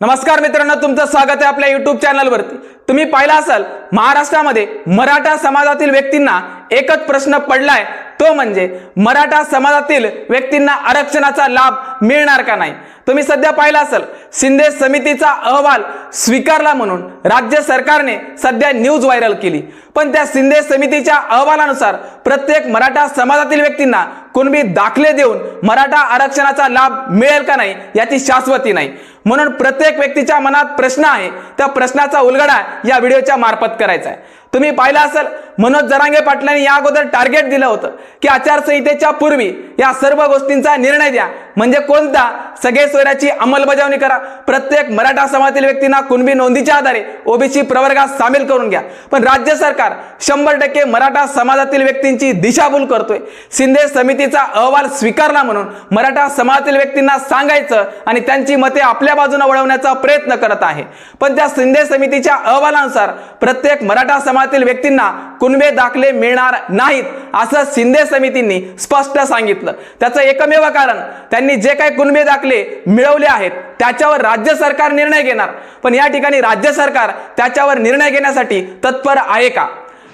नमस्कार मित्रांनो तुमचं स्वागत आहे आपल्या युट्यूब चॅनलवरती तुम्ही पाहिला असाल महाराष्ट्रामध्ये मराठा समाजातील व्यक्तींना एकच प्रश्न पडलाय तो म्हणजे मराठा समाजातील व्यक्तींना आरक्षणाचा लाभ मिळणार का नाही? तुम्ही सध्या पाहिला असाल शिंदे समितीचा अहवाल स्वीकारला म्हणून राज्य सरकारने सध्या न्यूज व्हायरल केली. पण त्या शिंदे समितीच्या अहवालानुसार प्रत्येक मराठा समाजातील व्यक्तींना कुणबी दाखले देऊन मराठा आरक्षणाचा लाभ मिळेल का नाही याची शाश्वती नाही. म्हणून प्रत्येक व्यक्तीच्या मनात प्रश्न आहे. त्या प्रश्नाचा उलगडा या व्हिडिओच्या मार्फत करायचा आहे. तुम्ही पाहिलं असेल मनोज जरांगे पाटलांनी या अगोदर टार्गेट दिलं होतं की आचारसंहितेच्या पूर्वी या सर्व गोष्टींचा निर्णय द्या. म्हणजे कोणता? सगळे सोयऱ्याची अंमलबजावणी करा. प्रत्येक मराठा समाजातील व्यक्तींना कुणबी नोंदीच्या आधारे ओबीसी प्रवर्गात सामील करून घ्या. पण राज्य सरकार शंभर टक्के मराठा समाजातील व्यक्तींची दिशाभूल करतोय. शिंदे समितीचा अहवाल स्वीकारला म्हणून मराठा समाजातील व्यक्तींना सांगायचं आणि त्यांची मते आपल्या बाजूने वळवण्याचा प्रयत्न करत आहे. पण त्या शिंदे समितीच्या अहवालानुसार प्रत्येक मराठा समाजातील व्यक्तींना कुणबे दाखले मिळणार नाहीत असं शिंदे समितींनी स्पष्ट सांगितलं. त्याचं एकमेव कारण त्यांनी जे काही कुणबे दाखले मिळवले आहेत त्याच्यावर राज्य सरकार निर्णय घेणार. पण या ठिकाणी राज्य सरकार त्याच्यावर निर्णय घेण्यासाठी तत्पर आहे का?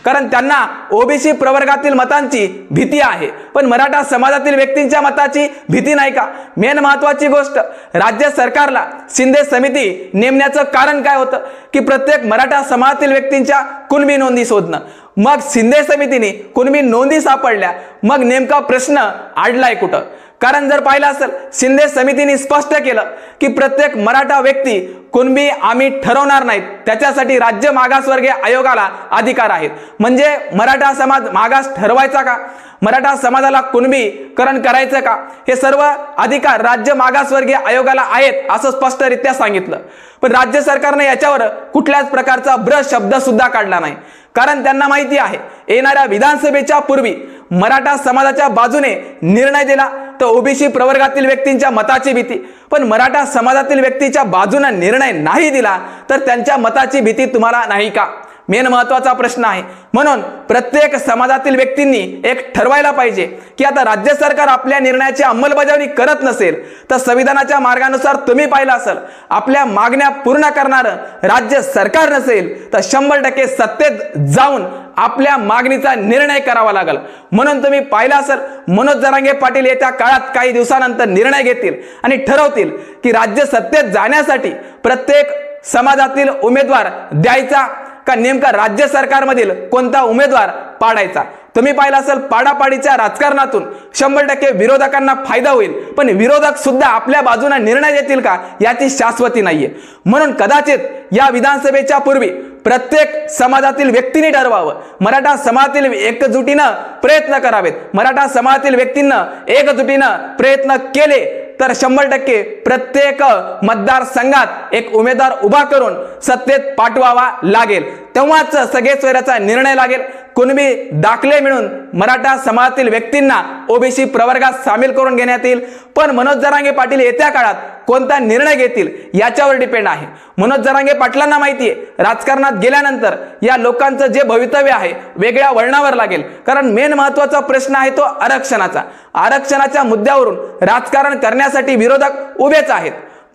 कारण त्यांना ओबीसी प्रवर्गातील मतांची भीती आहे. पण मराठा समाजातील व्यक्तींच्या मताची भीती नाही का? मेन महत्वाची गोष्ट राज्य सरकारला शिंदे समिती नेमण्याचं कारण काय होतं? की प्रत्येक मराठा समाजातील व्यक्तींच्या कुणबी नोंदी शोधणं. मग शिंदे समितीने कुणबी नोंदी सापडल्या मग नेमका प्रश्न आडलाय कुठं? कारण जर पाहिलं असेल शिंदे समितीने स्पष्ट केलं की प्रत्येक मराठा व्यक्ती कुणबी आम्ही ठरवणार नाहीत. त्याच्यासाठी राज्य मागासवर्गीय आयोगाला अधिकार आहेत. म्हणजे मराठा समाज मागास ठरवायचा का? मराठा समाजाला कुणबीकरण करायचं का? हे सर्व अधिकार राज्य मागासवर्गीय आयोगाला आहेत असं स्पष्टरित्या सांगितलं. पण राज्य सरकारने याच्यावर कुठल्याच प्रकारचा ब्रश शब्द सुद्धा काढला नाही. कारण त्यांना माहिती आहे येणाऱ्या विधानसभेच्या पूर्वी मराठा समाजाच्या बाजूने निर्णय दिला तर ओबीसी प्रवर्गातील व्यक्तींच्या मताची भीती पण मराठा समाजातील व्यक्तीच्या बाजूने निर्णय नाही दिला तर त्यांच्या मताची भीती तुम्हाला नाही का? मेन महत्त्वाचा प्रश्न आहे. म्हणून प्रत्येक समाजातील व्यक्तींनी एक ठरवायला पाहिजे की आता राज्य सरकार आपल्या निर्णयाची अंमलबजावणी करत नसेल तर संविधानाच्या मार्गानुसार तुम्ही पाहिलं असेल आपल्या मागण्या पूर्ण करणारं राज्य सरकार नसेल तर शंभर टक्के सत्तेत जाऊन आपल्या मागणीचा निर्णय करावा लागेल. म्हणून तुम्ही पाहिला असेल मनोज जरांगे पाटील येत्या काळात काही दिवसानंतर निर्णय घेतील आणि ठरवतील की राज्य सत्तेत जाण्यासाठी प्रत्येक समाजातील उमेदवार द्यायचा का नेमका राज्य सरकारमधील कोणता उमेदवार पाडायचा. तुम्ही पाहिलं असेल पाडापाडीच्या राजकारणातून शंभर टक्के विरोधकांना फायदा होईल पण विरोधक सुद्धा आपल्या बाजूने निर्णय देतील का याची शाश्वती नाहीये. म्हणून कदाचित या विधानसभेच्या पूर्वी प्रत्येक समाजातील व्यक्तीने ठरवावं. मराठा समाजातील एकजुटीनं प्रयत्न करावेत. मराठा समाजातील व्यक्तींना एकजुटीनं प्रयत्न केले तर शंभर टक्के प्रत्येक मतदारसंघात एक उमेदवार उभा करून सत्तेत पाठवावा लागेल. तेव्हाच सगळे सोयऱ्याचा निर्णय लागेल. कुणबी दाखले मिळून मराठा समाजातील व्यक्तींना ओबीसी प्रवर्गात सामील करून घेण्यात येईल. पण मनोज जरांगे पाटील येत्या काळात कोणता निर्णय घेतील याच्यावर डिपेंड आहे. मनोज जरांगे पाटलांना माहिती आहे राजकारणात गेल्यानंतर या लोकांचं जे भवितव्य आहे वेगळ्या वळणावर लागेल. कारण मेन महत्त्वाचा प्रश्न आहे तो आरक्षणाचा. आरक्षणाच्या मुद्द्यावरून राजकारण करण्यासाठी विरोधक उभेच आहेत.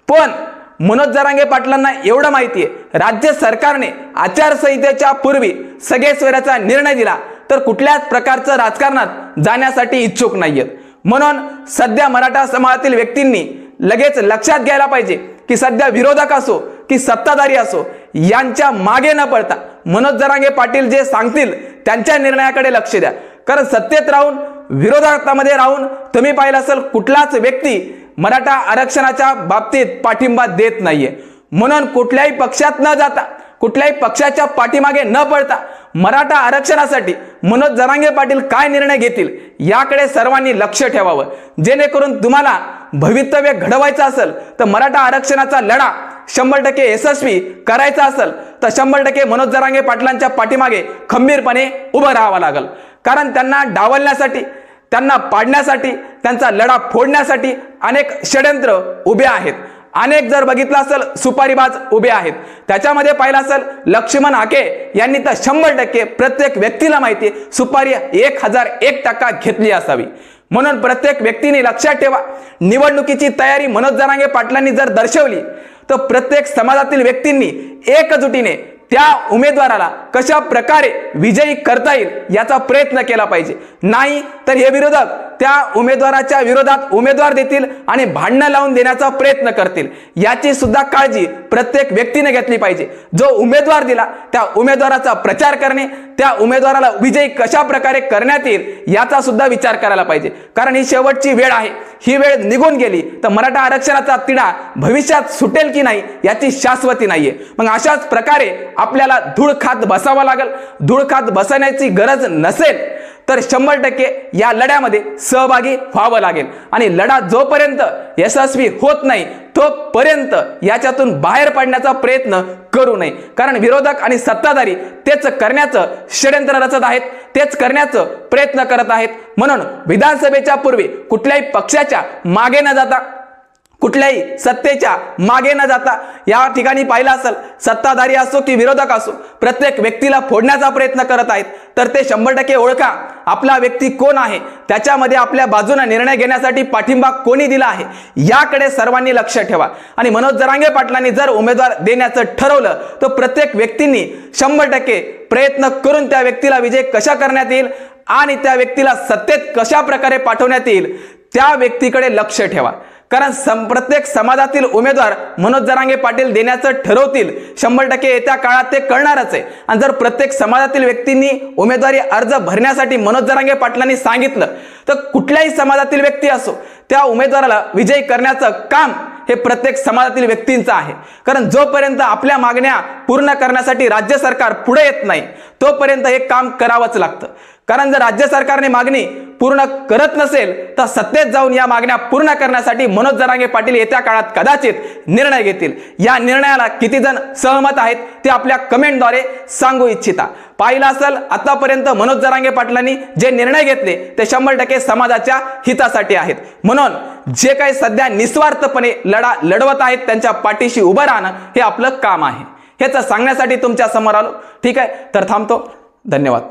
पण मनोज जरांगे पाटलांना एवढं माहिती आहे राज्य सरकारने आचारसंहितेच्या पूर्वी सगळे निर्णय दिला तर कुठल्याच प्रकारचं राजकारणात जाण्यासाठी इच्छुक नाहीयेत. म्हणून सध्या मराठा समाजातील व्यक्तींनी लगेच लक्षात घ्यायला पाहिजे की सध्या विरोधक असो की सत्ताधारी असो यांच्या मागे न पडता मनोज जरांगे पाटील जे सांगतील त्यांच्या निर्णयाकडे लक्ष द्या. कारण सत्तेत राहून विरोधामध्ये राहून तुम्ही पाहिलं असेल कुठलाच व्यक्ती मराठा आरक्षणाच्या बाबतीत पाठिंबा देत नाहीये. म्हणून कुठल्याही पक्षात न जाता कुठल्याही पक्षाच्या पाठीमागे न पडता मराठा आरक्षणासाठी मनोज जरांगे पाटील काय निर्णय घेतील याकडे सर्वांनी लक्ष ठेवावं. जेणेकरून तुम्हाला भवितव्य घडवायचं असेल तर मराठा आरक्षणाचा लढा शंभर टक्के यशस्वी करायचा असेल तर शंभर टक्के मनोज जरांगे पाटलांच्या पाठीमागे खंबीरपणे उभं राहावं लागेल. कारण त्यांना डावलण्यासाठी त्यांना पाडण्यासाठी त्यांचा लढा फोडण्यासाठी अनेक षडयंत्र उभे आहेत. अनेक जर बघितलं असेल सुपारीबाज उभे आहेत. त्याच्यामध्ये पाहिलं असेल लक्ष्मण हाके यांनी तर शंभर टक्के प्रत्येक व्यक्तीला माहिती सुपारी एक हजार एक टक्का घेतली असावी. म्हणून प्रत्येक व्यक्तीने लक्षात ठेवा निवडणुकीची तयारी मनोज जरांगे पाटलांनी जर दर्शवली तर प्रत्येक समाजातील व्यक्तींनी एकजुटीने त्या उमेदवाराला कशा प्रकारे विजयी करता येईल याचा प्रयत्न केला पाहिजे. नाही तर हे विरोधक त्या उमेदवाराच्या विरोधात उमेदवार देतील आणि भांडणं लावून देण्याचा प्रयत्न करतील. याची सुद्धा काळजी प्रत्येक व्यक्तीने घेतली पाहिजे. जो उमेदवार दिला त्या उमेदवाराचा प्रचार करणे त्या उमेदवाराला विजयी कशा प्रकारे करण्यात येईल याचा सुद्धा विचार करायला पाहिजे. कारण ही शेवटची वेळ आहे. ही वेळ निघून गेली तर मराठा आरक्षणाचा तिढा भविष्यात सुटेल की नाही याची शाश्वती नाहीये. मग अशाच प्रकारे आपल्याला धूळ खात बसावं लागेल. धूळ खात बसण्याची गरज नसेल तर शंभर टक्के या लढ्यामध्ये सहभागी व्हावं लागेल. आणि लढा जोपर्यंत यशस्वी होत नाही तोपर्यंत याच्यातून बाहेर पडण्याचा प्रयत्न करू नये. कारण विरोधक आणि सत्ताधारी तेच करण्याचं षड्यंत्र रचत आहेत तेच करण्याचं प्रयत्न करत आहेत. म्हणून विधानसभेच्या पूर्वी कुठल्याही पक्षाच्या मागे न जाता कुठल्याही सत्तेच्या मागे न जाता या ठिकाणी पाहिलं असेल सत्ताधारी असो की विरोधक असो प्रत्येक व्यक्तीला फोडण्याचा प्रयत्न करत आहेत. तर ते शंभर टक्के ओळखा आपला व्यक्ती कोण आहे? त्याच्यामध्ये आपल्या बाजूने निर्णय घेण्यासाठी पाठिंबा कोणी दिला आहे? याकडे सर्वांनी लक्ष ठेवा. आणि मनोज जरांगे पाटलांनी जर उमेदवार देण्याचं ठरवलं तर प्रत्येक व्यक्तींनी शंभर टक्के प्रयत्न करून त्या व्यक्तीला विजय कशा करण्यात येईल आणि त्या व्यक्तीला सत्तेत कशा प्रकारे पाठवण्यात येईल त्या व्यक्तीकडे लक्ष ठेवा. कारण सम प्रत्येक समाजातील उमेदवार मनोज जरांगे पाटील देण्याचं ठरवतील. शंभर टक्के येत्या काळात ते करणारच आहे. आणि जर प्रत्येक समाजातील व्यक्तींनी उमेदवारी अर्ज भरण्यासाठी मनोज जरांगे पाटलांनी सांगितलं तर कुठल्याही समाजातील व्यक्ती असो त्या उमेदवाराला विजयी करण्याचं काम हे प्रत्येक समाजातील व्यक्तींचं आहे. कारण जोपर्यंत आपल्या मागण्या पूर्ण करण्यासाठी राज्य सरकार पुढे येत नाही तोपर्यंत हे काम करावंच लागतं. कारण जर राज्य सरकारने मागणी पूर्ण करत नसेल तर सत्तेत जाऊन या मागण्या पूर्ण करण्यासाठी मनोज जरांगे पाटील येत्या काळात कदाचित निर्णय घेतील. या निर्णयाला किती जण सहमत आहेत ते आपल्या कमेंटद्वारे सांगू इच्छिता. पाहिलं असेल आतापर्यंत मनोज जरांगे पाटलांनी जे निर्णय घेतले ते शंभर टक्के समाजाच्या हितासाठी आहेत. म्हणून जे काही सध्या निस्वार्थपणे लढा लढवत आहेत त्यांच्या पाठीशी उभं राहणं हे आपलं काम आहे. हेच सांगण्यासाठी तुमच्यासमोर आलो. ठीक आहे तर थांबतो. धन्यवाद.